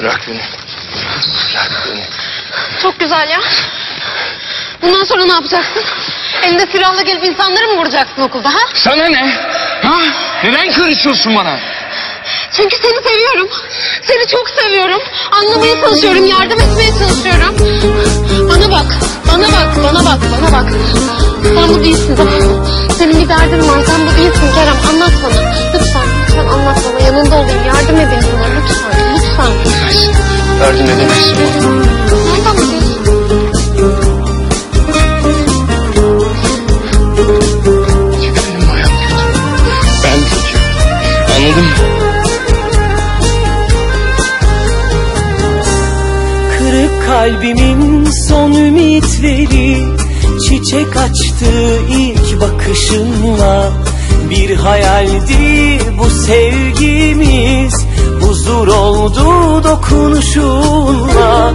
Bırak beni. Bırak beni. Çok güzel ya. Bundan sonra ne yapacaksın? Elinde silahla gelip insanları mı vuracaksın okulda ha? Sana ne? Ha? Neden karışıyorsun bana? Çünkü seni seviyorum. Seni çok seviyorum. Anlamaya çalışıyorum, yardım etmeye çalışıyorum. Bana bak, bana bak, bana bak, bana bak. Sen bu değilsin? Senin bir derdin Yardım edemezsin bana. Nereden biliyorsun? Çünkü benim hayat kötü. Ben kötüyüm. Anladın mı? Kırık kalbimin son ümitleri Çiçek açtı ilk bakışınla Bir hayaldi bu sevgimiz oldu dokunuşunla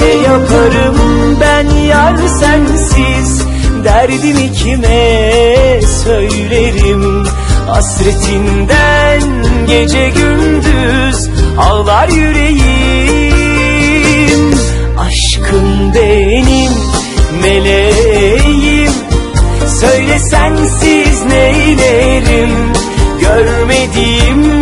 Ne yaparım ben yar sensiz? Derdimi kime söylerim. Hasretinden gece gündüz Ağlar yüreğim. Aşkın benim meleğim. Söyle sensiz neylerim? Görmediğim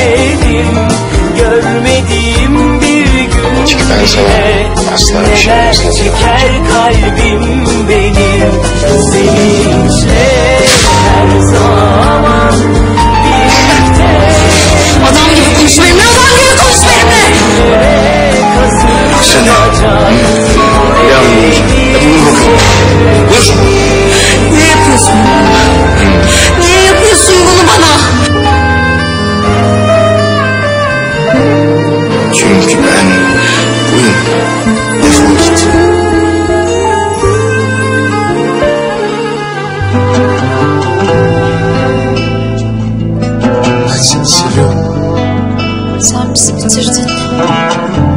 neylerim Görmediğim bir gün bile. şey Neler çeker kalbim benim? Sevinçle Defol git. Ben seni seviyorum. Sen bizi bitirdin.